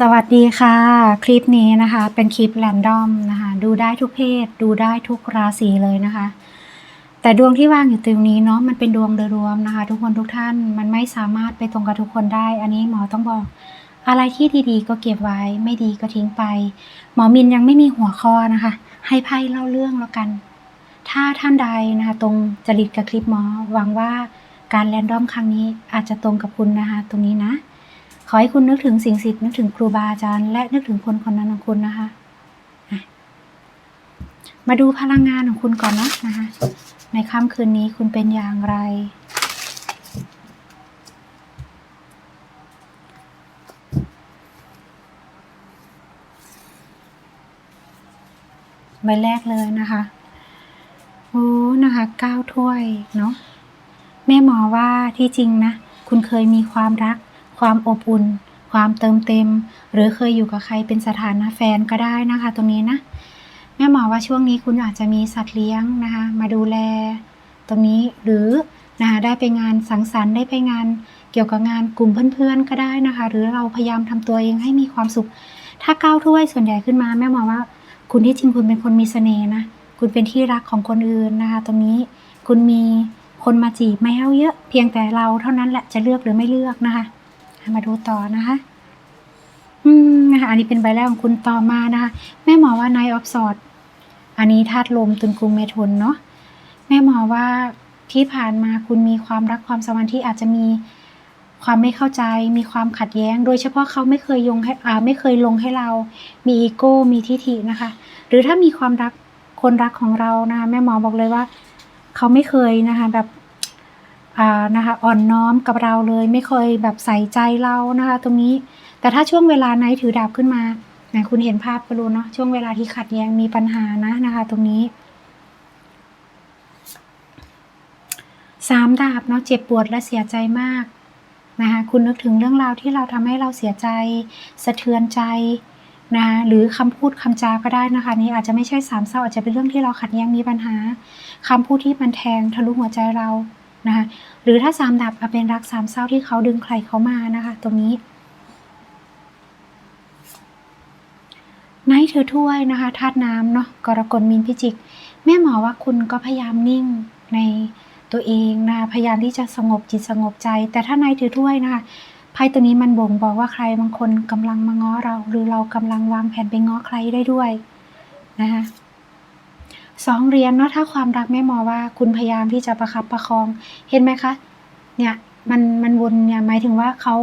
สวัสดีค่ะ คลิปนี้นะคะ เป็นคลิปแรนดอมนะคะ ดูได้ทุกเพศ ดูได้ทุกราศีเลยนะคะ แต่ดวงที่ว่างอยู่ตรงนี้เนาะมันเป็นดวงโดยรวมนะคะ ทุกคนทุกท่านมันไม่สามารถไปตรงกับทุกคนได้ อันนี้หมอต้องบอก อะไรที่ดีๆ ก็เก็บไว้ไม่ดีก็ทิ้งไป หมอมินยังไม่มีหัวข้อนะคะ ให้ไพ่เล่าเรื่องแล้วกัน ถ้าท่านใดนะคะ ตรงจริตกับคลิปหมอหวังว่าการแรนดอมครั้งนี้อาจจะตรงกับคุณนะคะ ตรงนี้นะ ขอให้คุณนึกถึงสิ่งศักดิ์สิทธิ์นึกถึงครูบาอาจารย์และนึกถึงคนคนนั้นของคุณนะคะ มาดูพลังงานของคุณก่อนนะนะคะ ในค่ำคืนนี้คุณเป็นอย่างไร ใบแรกเลยนะคะโอ้นะคะเก้าถ้วยเนาะแม่หมอว่าที่จริงนะ คุณเคยมีความรัก ความอบอุ่น ความเติมเต็ม หรือเคยอยู่กับใครเป็นสถานะแฟนก็ได้นะคะ ตรงนี้นะแม่หมอว่าช่วงนี้คุณอาจจะมีสัตว์เลี้ยงนะคะ มาดูแล ตรงนี้หรือนะคะได้ไปงานสังสรรค์ได้ไปงานเกี่ยวกับงานกลุ่มเพื่อนๆก็ได้นะคะ หรือเราพยายามทำตัวเองให้มีความสุข ถ้าก้าวถ้วยส่วนใหญ่ขึ้นมาแม่หมอว่า คุณที่จริงคุณเป็นคนมีเสน่ห์นะคุณเป็นที่รักของคนอื่นนะคะ ตรงนี้คุณมีคนมาจีบไม่เอาเยอะ เพียงแต่เราเท่านั้นแหละจะเลือกหรือไม่เลือกนะคะ มาดูต่อนะคะ อืมนะคะอันนี้เป็นใบแรกของคุณต่อมานะคะ แม่หมอว่า Night of Swords อันนี้ธาตุลมตุนกรุงเมทุนเนาะแม่หมอว่าที่ผ่านมาคุณมีความรักความสัมพันธ์ที่อาจจะมีความไม่เข้าใจ มีความขัดแย้ง โดยเฉพาะเขาไม่เคยยงให้อ่าไม่เคยลงให้เรา มีอีโก้มีทิฐินะคะ หรือถ้ามีความรักคนรักของเรานะแม่หมอบอกเลยว่า เขาไม่เคยนะคะแบบ นะคะอ่อนน้อมกับเราเลยไม่เคยแบบใส่ใจเรานะคะ ตรงนี้ แต่ถ้าช่วงเวลาไหนถือดาบขึ้นมานะคุณเห็นภาพก็รู้เนาะช่วงเวลาที่ขัดแย้งมีปัญหานะนะคะ ตรงนี้สามดาบเนาะเจ็บปวดและเสียใจมากนะคะคุณนึกถึงเรื่องราวที่เราทำให้เราเสียใจ สะเทือนใจนะหรือคำพูดคำจาก็ได้นะคะ นี่อาจจะไม่ใช่สามเศร้าอาจจะเป็นเรื่องที่เราขัดแย้งมีปัญหาคำพูดที่มันแทงทะลุหัวใจเรา นะคะหรือถ้าสามดาบอาเป็นรักสามเศร้าที่เขาดึงใครเขามานะคะ ตรงนี้ไนท์เธอถ้วยนะคะธาตุน้ำเนาะกรกฎมีนพิจิก แม่หมอว่าคุณก็พยายามนิ่งในตัวเองนะะพยายามที่จะสงบจิตสงบใจ แต่ถ้าไนท์เธอถ้วยนะคะไพ่ตัวนี้มันบ่งบอกว่าใครบางคนกำลังมาง้อเรา หรือเรากำลังวางแผนไปง้อใครได้ด้วยนะคะ สองเหรียญเนาะถ้าความรักแม่มอว่าคุณพยายามที่จะประคับประคอง เห็นไหมคะ เนี่ยมันมันวนเนี่ยหมายถึงว่าเขา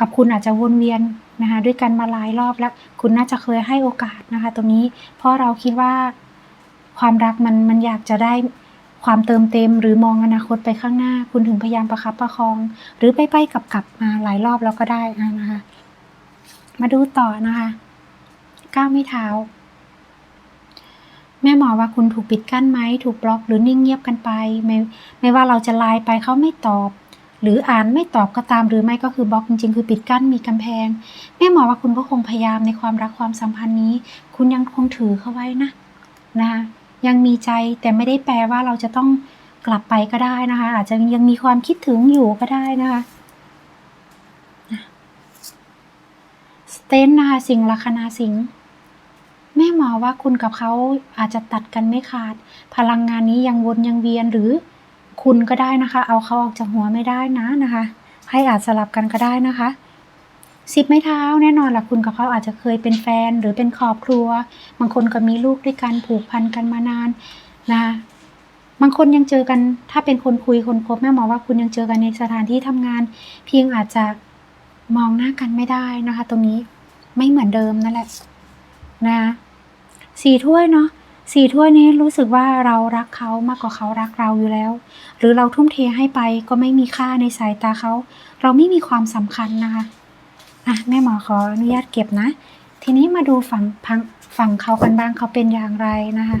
กับคุณอาจจะวนเวียนนะคะด้วยกันมาหลายรอบแล้ว คุณน่าจะเคยให้โอกาสนะคะ ตรงนี้เพราะเราคิดว่าความรักมันมันอยากจะได้ความเติมเต็มหรือมองอนาคตไปข้างหน้า คุณถึงพยายามประคับประคอง หรือไปไปกลับกลับมาหลายรอบแล้วก็ได้นะคะ มาดูต่อนะคะก้าวไม่เท้า แม่หมอว่าคุณถูกปิดกั้นไหม ถูกบล็อกหรือนิ่งเงียบกันไป ไม่ไม่ว่าเราจะไลน์ไปเขาไม่ตอบ หรืออ่านไม่ตอบก็ตามหรือไม่ก็คือบล็อกจริงๆ คือปิดกั้นมีกำแพง แม่หมอว่าคุณก็คงพยายามในความรักความสัมพันธ์นี้ คุณยังคงถือเขาไว้นะนะคะยังมีใจแต่ไม่ได้แปลว่าเราจะต้องกลับไปก็ได้นะคะ อาจจะยังมีความคิดถึงอยู่ก็ได้นะคะสเตนนะคะสิงห์ลัคนาสิงห์ แม่หมอว่าคุณกับเขาอาจจะตัดกันไม่ขาด พลังงานนี้ยังวนยังเวียนหรือคุณก็ได้นะคะ เอาเขาออกจากหัวไม่ได้นะนะคะ ให้อาจสลับกันก็ได้นะคะสิบไม้เท้าแน่นอนแหละคุณกับเขาอาจจะเคยเป็นแฟนหรือเป็นครอบครัว บางคนก็มีลูกด้วยกันผูกพันกันมานานนะบางคนยังเจอกันถ้าเป็นคนคุยคนคบแม่หมอว่าคุณยังเจอกันในสถานที่ทำงาน เพียงอาจจะมองหน้ากันไม่ได้นะคะ ตรงนี้ไม่เหมือนเดิมนั่นแหละนะ สี่ถ้วยเนาะสี่ถ้วยนี้รู้สึกว่าเรารักเขามากกว่าเขารักเราอยู่แล้ว หรือเราทุ่มเทให้ไปก็ไม่มีค่าในสายตาเขา เราไม่มีความสำคัญนะคะอะแม่หมอขออนุญาตเก็บนะ ทีนี้มาดูฝั่งพังฝั่งเขากันบ้างเขาเป็นอย่างไรนะคะ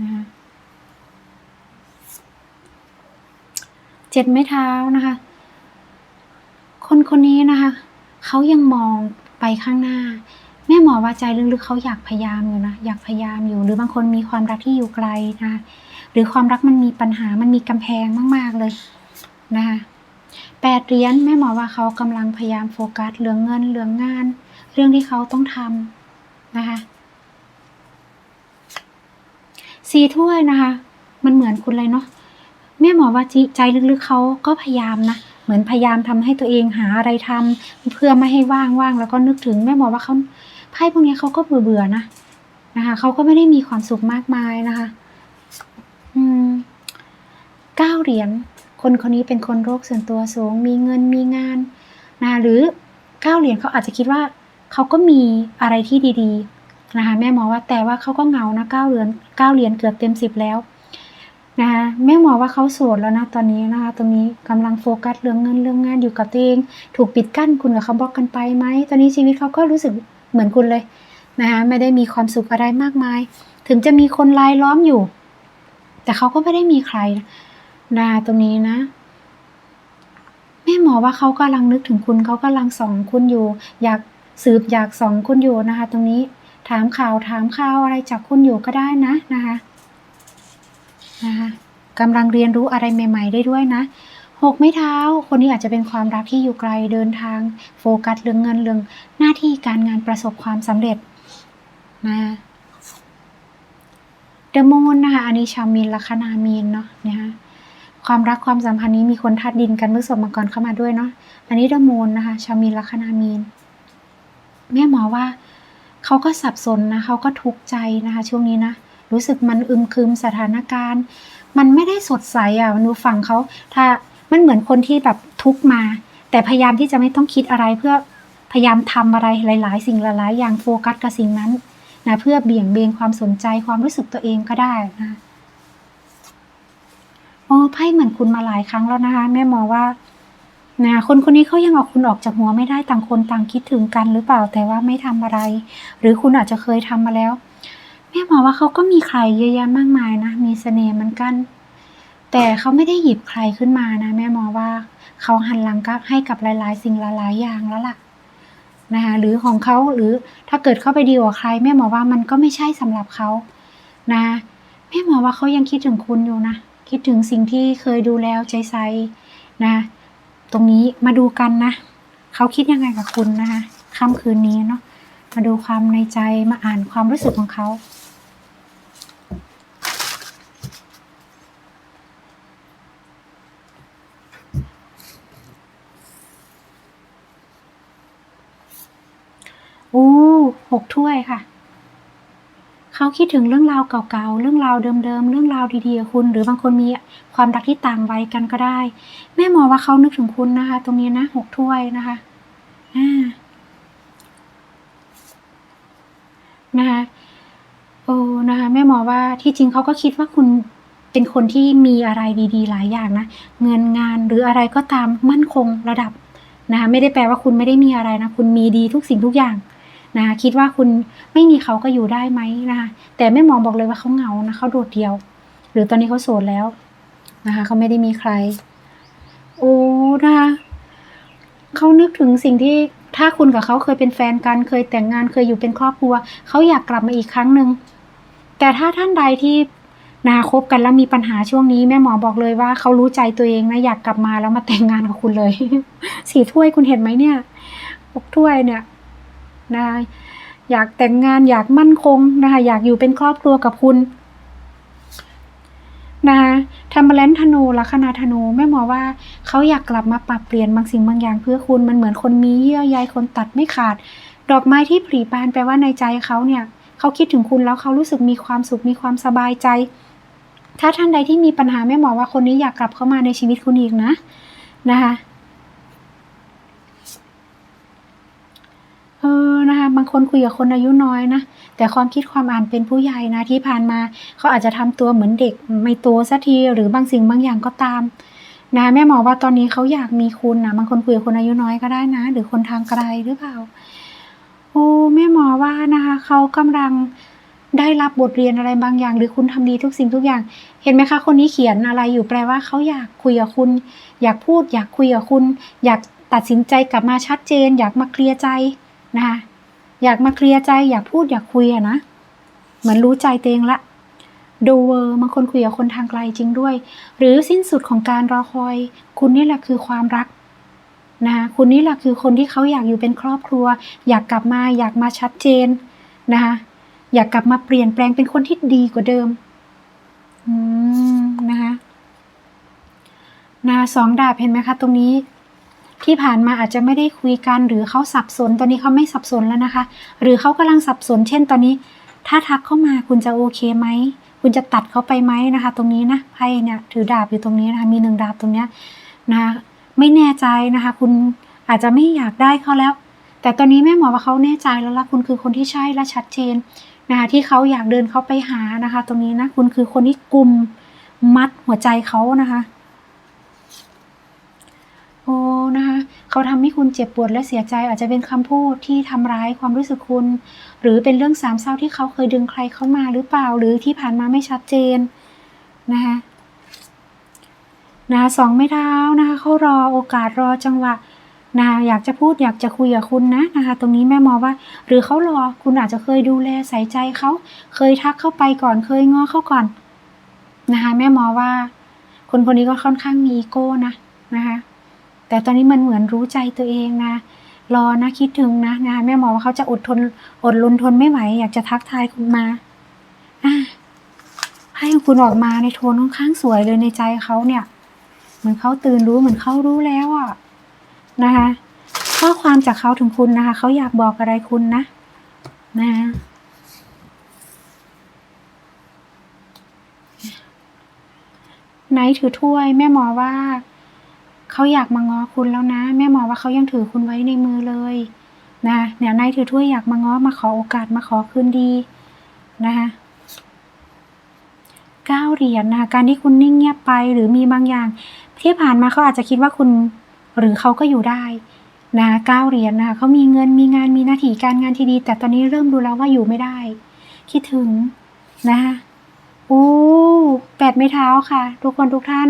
นะคะเจ็ดไม้เท้านะคะ คนนี้นะคะ เขายังมองไปข้างหน้า แม่หมอว่าใจลึกๆเขาอยากพยายามอยู่นะ อยากพยายามอยู่ หรือบางคนมีความรักที่อยู่ไกลนะคะหรือความรักมันมีปัญหา มันมีกำแพงมากๆเลยนะคะแปดเหรียญแม่หมอว่าเขากำลังพยายามโฟกัสเรื่องเงินเรื่องงาน เรื่องที่เขาต้องทำนะคะสี่ถ้วยนะคะ มันเหมือนคุณเลยเนาะแม่หมอว่าจิใจลึกๆเขาก็พยายามนะ เหมือนพยายามทำให้ตัวเองหาอะไรทำเพื่อไม่ให้ว่างๆแล้วก็นึกถึงแม่หมอว่าเขาไพ่พวกนี้เขาก็เบื่อๆนะนะคะเขาก็ไม่ได้มีความสุขมากมายนะคะ อืมเก้าเหรียญคนคนนี้เป็นคนโรคส่วนตัวสูง มีเงินมีงานนะหรือเก้าเหรียญเขาอาจจะคิดว่าเขาก็มีอะไรที่ดี ๆ นะคะแม่หมอว่าแต่ว่าเขาก็เหงานะเก้าเหรียญเก้าเหรียญเกือบเต็มสิบแล้ว นะคะแม่หมอว่าเขาโสดแล้วนะตอนนี้นะคะตรงนี้กำลังโฟกัสเรื่องเงินเรื่องงานอยู่กับตัวเอง ถูกปิดกั้นคุณกับเขาบล็อกกันไปไหมตอนนี้ชีวิตเขาก็รู้สึกเหมือนคุณเลยนะคะไม่ได้มีความสุขอะไรมากมาย ถึงจะมีคนรายล้อมอยู่ แต่เขาก็ไม่ได้มีใครนะตรงนี้นะแม่หมอว่าเขากำลังนึกถึงคุณเขากำลังส่องคุณอยู่ อยากสืบอยากส่องคุณอยู่นะคะ ตรงนี้ถามข่าวถามข่าวอะไรจากคุณอยู่ก็ได้นะนะคะ นะคะกำลังเรียนรู้อะไรใหม่ ๆ ได้ด้วยนะหกไม่เท้า คนนี้อาจจะเป็นความรักที่อยู่ไกลเดินทาง โฟกัสเรื่องเงินเรื่องหน้าที่การงานประสบความสำเร็จนะเดอะมูนนะคะอันนี้ชาวมีนลัคนามีนเนาะนะคะความรักความสัมพันธ์นี้มีคนธาตุดินกันเมื่อสมมังกรเข้ามาด้วยเนาะอันนี้เดอะมูนนะคะชาวมีนลัคนามีน แม่หมอว่าเขาก็สับสนนะเขาก็ทุกข์ใจนะคะ ช่วงนี้นะ รู้สึกมันอึมครึมสถานการณ์ มันไม่ได้สดใสอะหนูฟังเขาถ้ามันเหมือนคนที่แบบทุกมา แต่พยายามที่จะไม่ต้องคิดอะไรเพื่อพยายามทำอะไรหลาย ๆ สิ่งหลายๆอย่างโฟกัสกับสิ่งนั้นนะเพื่อเบี่ยงเบนความสนใจความรู้สึกตัวเองก็ได้นะโอ้ไพ่เหมือนคุณมาหลายครั้งแล้วนะคะแม่หมอว่านะคนคนนี้เขายังเอาคุณออกจากหัวไม่ได้ต่างคนต่างคิดถึงกันหรือเปล่าแต่ว่าไม่ทำอะไร หรือคุณอาจจะเคยทำมาแล้ว แม่หมอว่าเขาก็มีใครเยอะแยะมากมายนะ มีเสน่ห์เหมือนกัน แต่เขาไม่ได้หยิบใครขึ้นมานะ แม่หมอว่าเขาหันหลังกับให้กับหลาย ๆ สิ่งหลายๆอย่างแล้วล่ะนะคะหรือของเขาหรือถ้าเกิดเข้าไปดีกว่าใคร แม่หมอว่ามันก็ไม่ใช่สำหรับเขานะแม่หมอว่าเขายังคิดถึงคุณอยู่นะ คิดถึงสิ่งที่เคยดูแล้วใจใสนะ ตรงนี้มาดูกันนะเขาคิดยังไงกับคุณนะคะค่ำคืนนี้เนาะมาดูความในใจมาอ่านความรู้สึกของเขา โอ้หกถ้วยค่ะ เขาคิดถึงเรื่องราวเก่าๆ เรื่องราวเดิมๆ เรื่องราวดีๆ คุณ หรือบางคนมีความรักที่ต่างวัยกันก็ได้ แม่หมอว่าเขานึกถึงคุณนะคะ ตรงนี้นะหกถ้วยนะคะ อ่า นะคะโอ้นะคะ แม่หมอว่าที่จริงเขาก็คิดว่าคุณเป็นคนที่มีอะไรดีๆ หลายอย่างนะ เงินงานหรืออะไรก็ตามมั่นคงระดับนะคะไม่ได้แปลว่าคุณไม่ได้มีอะไรนะ คุณมีดีทุกสิ่งทุกอย่าง นะคะคิดว่าคุณไม่มีเขาก็อยู่ได้ไหมนะคะแต่แม่หมอบอกเลยว่าเขาเหงานะเขาโดดเดี่ยว หรือตอนนี้เขาโสดแล้วนะคะเขาไม่ได้มีใคร โอ้นะคะเขานึกถึงสิ่งที่ถ้าคุณกับเขาเคยเป็นแฟนกันเคยแต่งงานเคยอยู่เป็นครอบครัวเขาอยากกลับมาอีกครั้งหนึ่งแต่ถ้าท่านใดที่นาคบกันแล้วมีปัญหาช่วงนี้แม่หมอบอกเลยว่าเขารู้ใจตัวเองนะอยากกลับมาแล้วมาแต่งงานกับคุณเลย สี่ถ้วยคุณเห็นไหมเนี่ยหกถ้วยเนี่ย นะคะอยากแต่งงานอยากมั่นคงนะคะอยากอยู่เป็นครอบครัวกับคุณนะคะทำมาแลนธนูลัคนาธนูแม่หมอว่าเขาอยากกลับมาปรับเปลี่ยนบางสิ่งบางอย่างเพื่อคุณมันเหมือนคนมีเยื่อใยคนตัดไม่ขาด ดอกไม้ที่ผลิบานแปลว่าในใจเขาเนี่ยเขาคิดถึงคุณแล้วเขารู้สึกมีความสุขมีความสบายใจ ถ้าท่านใดที่มีปัญหาแม่หมอว่าคนนี้อยากกลับเข้ามาในชีวิตคุณอีกนะนะคะ เออนะคะบางคนคุยกับคนอายุน้อยนะ แต่ความคิดความอ่านเป็นผู้ใหญ่นะที่ผ่านมาเขาอาจจะทำตัวเหมือนเด็กไม่โตสักทีหรือบางสิ่งบางอย่างก็ตามนะแม่หมอว่าตอนนี้เขาอยากมีคุณนะบางคนคุยกับคนอายุน้อยก็ได้นะ หรือคนทางไกลหรือเปล่าโอ้แม่หมอว่านะคะเขากำลังได้รับบทเรียนอะไรบางอย่าง หรือคุณทำดีทุกสิ่งทุกอย่าง เห็นไหมคะ คนนี้เขียนอะไรอยู่แปลว่าเขาอยากคุยกับคุณ อยากพูด อยากคุยกับคุณ อยากตัดสินใจกลับมาชัดเจน อยากมาเคลียร์ใจ นะคะอยากมาเคลียร์ใจอยากพูดอยากคุยอะนะ เหมือนรู้ใจเตวเองละดูเวอร์บางคนคุยกับคนทางไกลจริงด้วย หรือสิ้นสุดของการรอคอย คุณนี่แหละคือความรักนะคะคุณนี่แหละคือคนที่เขาอยากอยู่เป็นครอบครัว อยากกลับมาอยากมาชัดเจนนะคะอยากกลับมาเปลี่ยนแปลงเป็นคนที่ดีกว่าเดิมอืมนะคะนาสองดาบเห็นไหมคะตรงนี้ ที่ผ่านมาอาจจะไม่ได้คุยกันหรือเขาสับสน ตอนนี้เขาไม่สับสนแล้วนะคะ หรือเขากำลังสับสน เช่น ตอนนี้ ถ้าทักเข้ามาคุณจะโอเคไหมคุณจะตัดเขาไปไหมนะคะ ตรงนี้นะไพ่เนี่ยถือดาบอยู่ตรงนี้นะคะมีหนึ่งดาบตรงเนี้ยนะคะไม่แน่ใจนะคะ คุณอาจจะไม่อยากได้เขาแล้ว แต่ตอนนี้แม่หมอว่าเขาแน่ใจแล้วละคุณคือคนที่ใช่และชัดเจนนะคะที่เขาอยากเดินเขาไปหานะคะ ตรงนี้นะคุณคือคนที่กลุ่มมัดหัวใจเขานะคะ อ้นะคะเขาทำให้คุณเจ็บปวดและเสียใจ อาจจะเป็นคำพูดที่ทำร้ายความรู้สึกคุณ หรือเป็นเรื่องสามเศร้าที่เขาเคยดึงใครเข้ามาหรือเปล่า หรือที่ผ่านมาไม่ชัดเจนนะคะนะสองไม้เท้านะคะเขารอโอกาสรอจังหวะนะอยากจะพูดอยากจะคุยกับคุณนะนะคะ ตรงนี้แม่มองว่า หรือเขารอคุณอาจจะเคยดูแลใส่ใจเขาเคยทักเข้าไปก่อนเคยง้อเข้าก่อนนะคะแม่มองว่า คนคนนี้ก็ค่อนข้างมีอีโก้นะนะคะ แต่ตอนนี้มันเหมือนรู้ใจตัวเองนะ รอนะคิดถึงนะนะคะแม่หมอว่าเขาจะอดทนอดรนทนไม่ไหว อยากจะทักทายคุณมาอะให้คุณออกมาในโทนค่อนข้างสวยเลยในใจเขาเนี่ย เหมือนเขาตื่นรู้เหมือนเขารู้แล้วอะนะคะ ข้อความจากเขาถึงคุณนะคะเขาอยากบอกอะไรคุณนะ นะคะไนท์ถือถ้วยแม่หมอว่า เขาอยากมาง้อคุณแล้วนะ แม่หมอว่าเขายังถือคุณไว้ในมือเลยนะเนี่ยนายถือถ้วยอยากมาง้อมาขอโอกาสมาขอคืนดีนะคะเก้าเหรียญนะคะการที่คุณนิ่งเงียบไปหรือมีบางอย่าง ที่ผ่านมาเขาอาจจะคิดว่าคุณหรือเขาก็อยู่ได้นะเก้าเหรียญนะคะเขามีเงินมีงานมีหน้าที่การงานที่ดี แต่ตอนนี้เริ่มดูแล้วว่าอยู่ไม่ได้ คิดถึงนะคะโอ้แปดไม้เท้าค่ะ ทุกคนทุกท่าน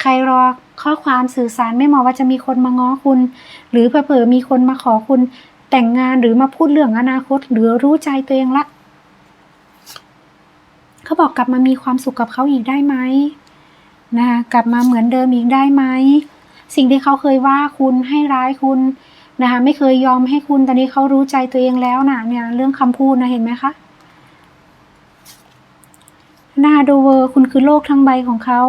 ใครรอข้อความสื่อสารไม่มองว่าจะมีคนมาง้อคุณ หรือเผลอมีคนมาขอคุณแต่งงานหรือมาพูดเรื่องอนาคต หรือรู้ใจตัวเองละเขาบอกกลับมามีความสุขกับเขาอีกได้ไหมนะกลับมาเหมือนเดิมอีกได้ไหมสิ่งที่เขาเคยว่าคุณให้ร้ายคุณนะคะไม่เคยยอมให้คุณตอนนี้เขารู้ใจตัวเองแล้วนะเนี่ยเรื่องคำพูดนะเห็นไหมคะนาโดเวอร์คุณคือโลกทั้งใบของเขา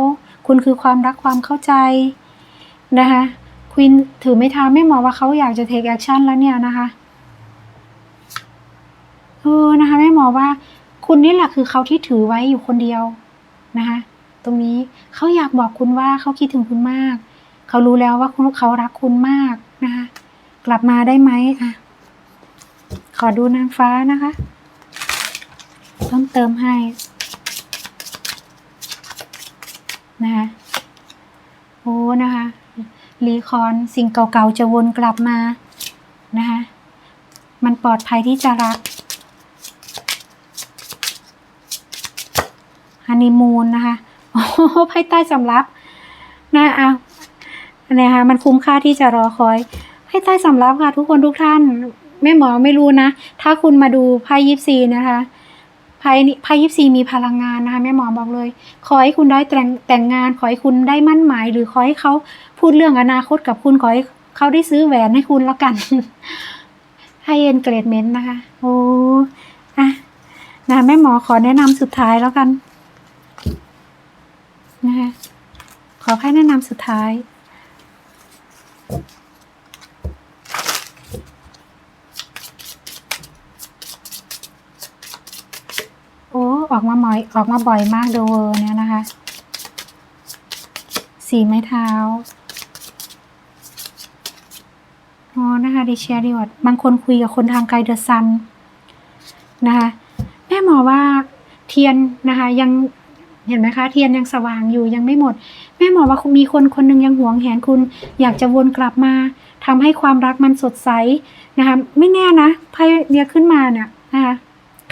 คุณคือความรักความเข้าใจนะคะควินถือไม่ท้าไม่หมอว่าเขาอยากจะเทคแอคชั่นแล้วเนี่ยนะคะเออนะคะแม่หมอว่าคุณนี่แหละคือเขาที่ถือไว้อยู่คนเดียวนะคะตรงนี้เขาอยากบอกคุณว่าเขาคิดถึงคุณมาก เขารู้แล้วว่าคุณเขารักคุณมากนะคะกลับมาได้ไหมอะขอดูนางฟ้านะคะเพิ่มเติมให้ นะคะโอ้นะคะรีคอนสิ่งเก่าๆจะวนกลับมานะคะมันปลอดภัยที่จะรักฮันนีมูนนะคะโอ้โหไพ่ใต้สำรับนะเอาเนะคะมันคุ้มค่าที่จะรอคอยไพ่ใต้สำรับค่ะ ทุกคนทุกท่านแม่หมอไม่รู้นะ ถ้าคุณมาดูไพ่ยิปซีนะคะ ไพ่ไพ่ยิปซีมีพลังงานนะคะแม่หมอบอกเลย ขอให้คุณได้แต่งแต่งงาน ขอให้คุณได้มั่นหมาย หรือขอให้เขาพูดเรื่องอนาคตกับคุณขอให้เขาได้ซื้อแหวนให้คุณแล้วกันให้เอ็นเกรดเมนต์นะคะ โอ้อะนะแม่หมอขอแนะนำสุดท้ายแล้วกันนะคะขอให้แนะนำสุดท้าย โออกมาบ่อยออกมาบ่อยมากเดอเวอร์เนี่ยนะคะ สีไม้เท้าอ๋อนะคะดิเชียดีวดบางคนคุยกับคนทางไกลเดอะซันนะคะแม่หมอว่าเทียนนะคะยังเห็นไหมคะเทียนยังสว่างอยู่ยังไม่หมด แม่หมอว่ามีคนคนหนึ่งยังหวงแหนคุณ อยากจะวนกลับมาทำให้ความรักมันสดใสนะคะไม่แน่นะไพ่เนี่ยขึ้นมาเนี่ยนะคะ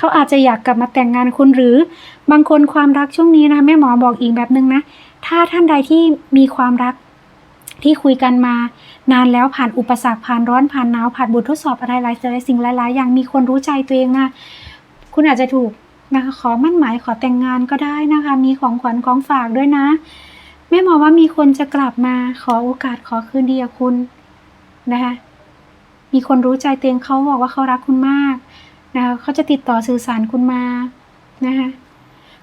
เขาอาจจะอยากกลับมาแต่งงานคุณหรือบางคนความรักช่วงนี้นะแม่หมอบอกอีกแบบนึงนะ ถ้าท่านใดที่มีความรักที่คุยกันมานานแล้วผ่านอุปสรรคผ่านร้อนผ่านหนาวผ่านบททดสอบอะไรหลายสิ่งหลายๆอย่างมีคนรู้ใจตัวเองนะคุณอาจจะถูกนะคะขอมั่นหมายขอแต่งงานก็ได้นะคะ มีของขวัญของฝากด้วยนะ แม่หมอว่ามีคนจะกลับมาขอโอกาสขอคืนดีกับคุณนะคะมีคนรู้ใจเตียงเขาบอกว่าเขารักคุณมาก นะคะเขาจะติดต่อสื่อสารคุณมานะคะ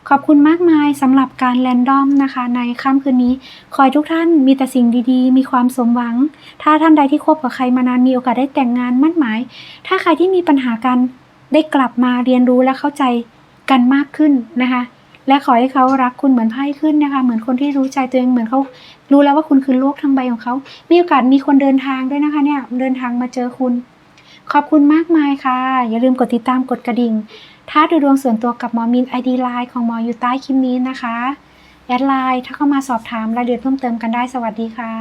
ขอบคุณมากมายสำหรับการแรนดอมนะคะ ในค่ำคืนนี้ ขอให้ทุกท่านมีแต่สิ่งดีๆ มีความสมหวัง ถ้าท่านใดที่คบกับใครมานานมีโอกาสได้แต่งงานมั่นหมาย ถ้าใครที่มีปัญหากันได้กลับมาเรียนรู้และเข้าใจกันมากขึ้นนะคะ และขอให้เขารักคุณเหมือนไพ่ขึ้นนะคะ เหมือนคนที่รู้ใจตัวเองเหมือนเขารู้แล้วว่าคุณคือโลกทั้งใบของเขา มีโอกาสมีคนเดินทางด้วยนะคะเนี่ยเดินทางมาเจอคุณ ขอบคุณมากมายค่ะ อย่าลืมกดติดตามกดกระดิ่ง ถ้าดูดวงส่วนตัวกับหมอมิน ID ไลน์ของหมออยู่ใต้คลิปนี้นะคะ แอดไลน์ถ้าเข้ามาสอบถามรายละเอียดเพิ่มเติมกันได้สวัสดีค่ะ